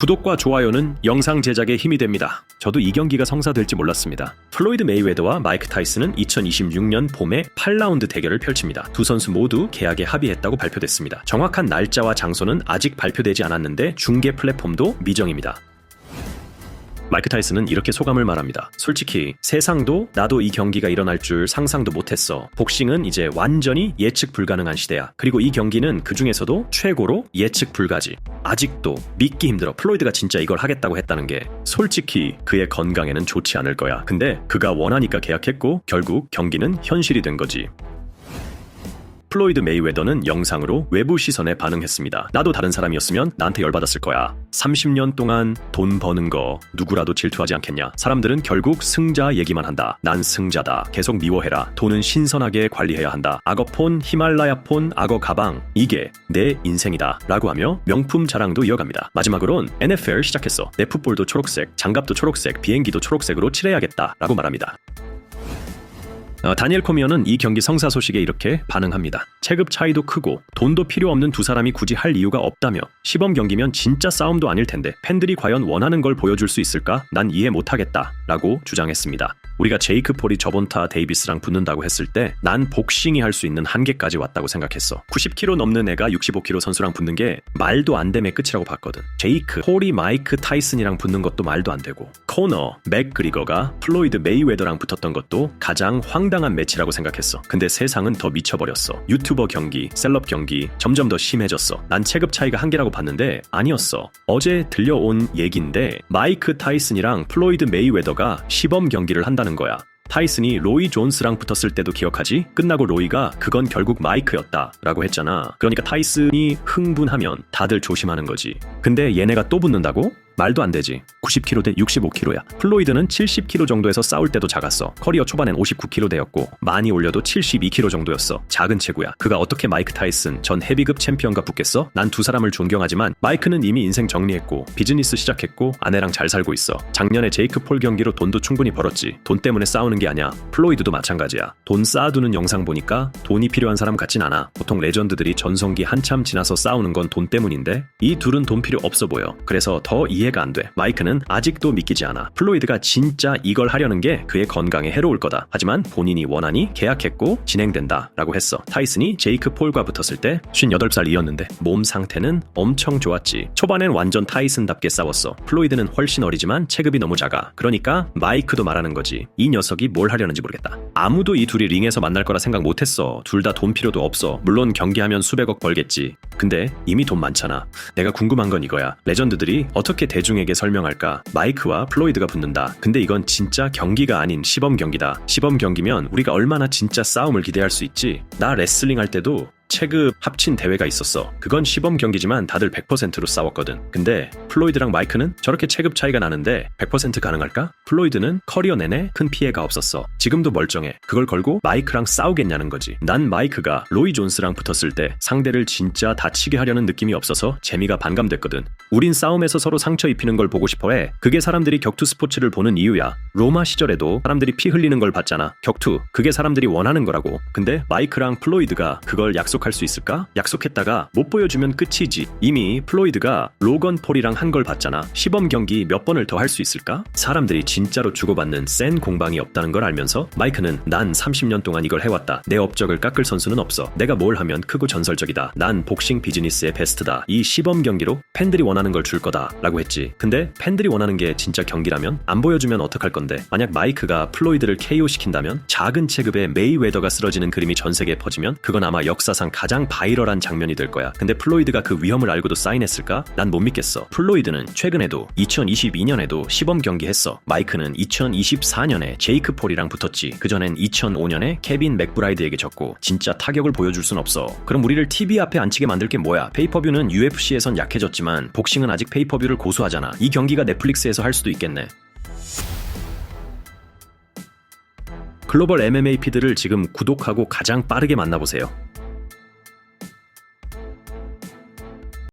구독과 좋아요는 영상 제작에 힘이 됩니다. 저도 이 경기가 성사될지 몰랐습니다. 플로이드 메이웨더와 마이크 타이슨은 2026년 봄에 8라운드 대결을 펼칩니다. 두 선수 모두 계약에 합의했다고 발표됐습니다. 정확한 날짜와 장소는 아직 발표되지 않았는데 중계 플랫폼도 미정입니다. 마이크 타이슨은 이렇게 소감을 말합니다. 솔직히 세상도 나도 이 경기가 일어날 줄 상상도 못했어. 복싱은 이제 완전히 예측 불가능한 시대야. 그리고 이 경기는 그 중에서도 최고로 예측 불가지. 아직도 믿기 힘들어. 플로이드가 진짜 이걸 하겠다고 했다는 게 솔직히 그의 건강에는 좋지 않을 거야. 근데 그가 원하니까 계약했고 결국 경기는 현실이 된 거지. 플로이드 메이웨더는 영상으로 외부 시선에 반응했습니다. 나도 다른 사람이었으면 나한테 열받았을 거야. 30년 동안 돈 버는 거 누구라도 질투하지 않겠냐. 사람들은 결국 승자 얘기만 한다. 난 승자다. 계속 미워해라. 돈은 신선하게 관리해야 한다. 악어폰, 히말라야 폰, 악어 가방. 이게 내 인생이다. 라고 하며 명품 자랑도 이어갑니다. 마지막으론 NFL 시작했어. 내 풋볼도 초록색, 장갑도 초록색, 비행기도 초록색으로 칠해야겠다. 라고 말합니다. 어, 다니엘 코미어는 이 경기 성사 소식에 이렇게 반응합니다. 체급 차이도 크고 돈도 필요 없는 두 사람이 굳이 할 이유가 없다며 시범 경기면 진짜 싸움도 아닐 텐데 팬들이 과연 원하는 걸 보여줄 수 있을까? 난 이해 못하겠다. 라고 주장했습니다. 우리가 제이크 폴이 저번 타 데이비스랑 붙는다고 했을 때 난 복싱이 할 수 있는 한계까지 왔다고 생각했어. 90kg 넘는 애가 65kg 선수랑 붙는 게 말도 안 됨의 끝이라고 봤거든. 제이크, 폴이 마이크 타이슨이랑 붙는 것도 말도 안 되고 코너, 맥그리거가 플로이드 메이웨더랑 붙었던 것도 가장 황당한 매치라고 생각했어. 근데 세상은 더 미쳐버렸어. 유튜버 경기, 셀럽 경기 점점 더 심해졌어. 난 체급 차이가 한계라고 봤는데 아니었어. 어제 들려온 얘긴데 마이크 타이슨이랑 플로이드 메이웨더가 시범 경기를 한다는 거야. 타이슨이 로이 존스랑 붙었을 때도 기억하지? 끝나고 로이가 그건 결국 마이크였다 라고 했잖아. 그러니까 타이슨이 흥분하면 다들 조심하는 거지. 근데 얘네가 또 붙는다고? 말도 안 되지. 90kg 대 65kg야. 플로이드는 70kg 정도에서 싸울 때도 작았어. 커리어 초반엔 59kg대였고 많이 올려도 72kg 정도였어. 작은 체구야. 그가 어떻게 마이크 타이슨 전 헤비급 챔피언과 붙겠어? 난 두 사람을 존경하지만 마이크는 이미 인생 정리했고 비즈니스 시작했고 아내랑 잘 살고 있어. 작년에 제이크 폴 경기로 돈도 충분히 벌었지. 돈 때문에 싸우는 게 아니야. 플로이드도 마찬가지야. 돈 쌓아두는 영상 보니까 돈이 필요한 사람 같진 않아. 보통 레전드들이 전성기 한참 지나서 싸우는 건 돈 때문인데 이 둘은 돈 필요 없어 보여. 그래서 더 이해 가 안 돼. 마이크는 아직도 믿기지 않아. 플로이드가 진짜 이걸 하려는 게 그의 건강에 해로울 거다. 하지만 본인이 원하니 계약했고 진행된다. 라고 했어. 타이슨이 제이크 폴과 붙었을 때 58살이었는데 몸 상태는 엄청 좋았지. 초반엔 완전 타이슨답게 싸웠어. 플로이드는 훨씬 어리지만 체급이 너무 작아. 그러니까 마이크도 말하는 거지. 이 녀석이 뭘 하려는지 모르겠다. 아무도 이 둘이 링에서 만날 거라 생각 못했어. 둘 다 돈 필요도 없어. 물론 경기하면 수백억 벌겠지. 근데 이미 돈 많잖아. 내가 궁금한 건 이거야. 레전드들이 어떻게 대중에게 설명할까? 마이크와 플로이드가 붙는다. 근데 이건 진짜 경기가 아닌 시범 경기다. 시범 경기면 우리가 얼마나 진짜 싸움을 기대할 수 있지? 나 레슬링 할 때도 체급 합친 대회가 있었어. 그건 시범 경기지만 다들 100%로 싸웠거든. 근데 플로이드랑 마이크는 저렇게 체급 차이가 나는데 100% 가능할까? 플로이드는 커리어 내내 큰 피해가 없었어. 지금도 멀쩡해. 그걸 걸고 마이크랑 싸우겠냐는 거지. 난 마이크가 로이 존스랑 붙었을 때 상대를 진짜 다치게 하려는 느낌이 없어서 재미가 반감됐거든. 우린 싸움에서 서로 상처 입히는 걸 보고 싶어 해. 그게 사람들이 격투 스포츠를 보는 이유야. 로마 시절에도 사람들이 피 흘리는 걸 봤잖아. 격투. 그게 사람들이 원하는 거라고. 근데 마이크랑 플로이드가 그걸 약속할 수 있을까? 약속했다가 못 보여주면 끝이지. 이미 플로이드가 로건 폴이랑 한 걸 봤잖아. 시범 경기 몇 번을 더 할 수 있을까? 사람들이 진짜로 주고받는 센 공방이 없다는 걸 알면서 마이크는 난 30년 동안 이걸 해왔다. 내 업적을 깎을 선수는 없어. 내가 뭘 하면 크고 전설적이다. 난 복싱 비즈니스의 베스트다. 이 시범 경기로 팬들이 원하는 걸 줄 거다. 라고 했지. 근데 팬들이 원하는 게 진짜 경기라면 안 보여주면 어떡할 건데? 만약 마이크가 플로이드를 KO 시킨다면 작은 체급의 메이웨더가 쓰러지는 그림이 전 세계에 퍼지면 그건 아마 역사상 가장 바이럴한 장면이 될 거야. 근데 플로이드가 그 위험을 알고도 사인했을까? 난 못 믿겠어. 플로이드는 최근에도 2022년에도 시범 경기 했어. 마이크는 2024년에 제이크 폴이랑 붙었지. 그전엔 2005년에 케빈 맥브라이드에게 졌고 진짜 타격을 보여줄 순 없어. 그럼 우리를 TV 앞에 앉히게 만들 게 뭐야? 페이퍼뷰는 UFC에선 약해졌지만 복싱은 아직 페이퍼뷰를 고수하잖아. 이 경기가 넷플릭스에서 할 수도 있겠네. 글로벌 MMA 피드를 지금 구독하고 가장 빠르게 만나보세요.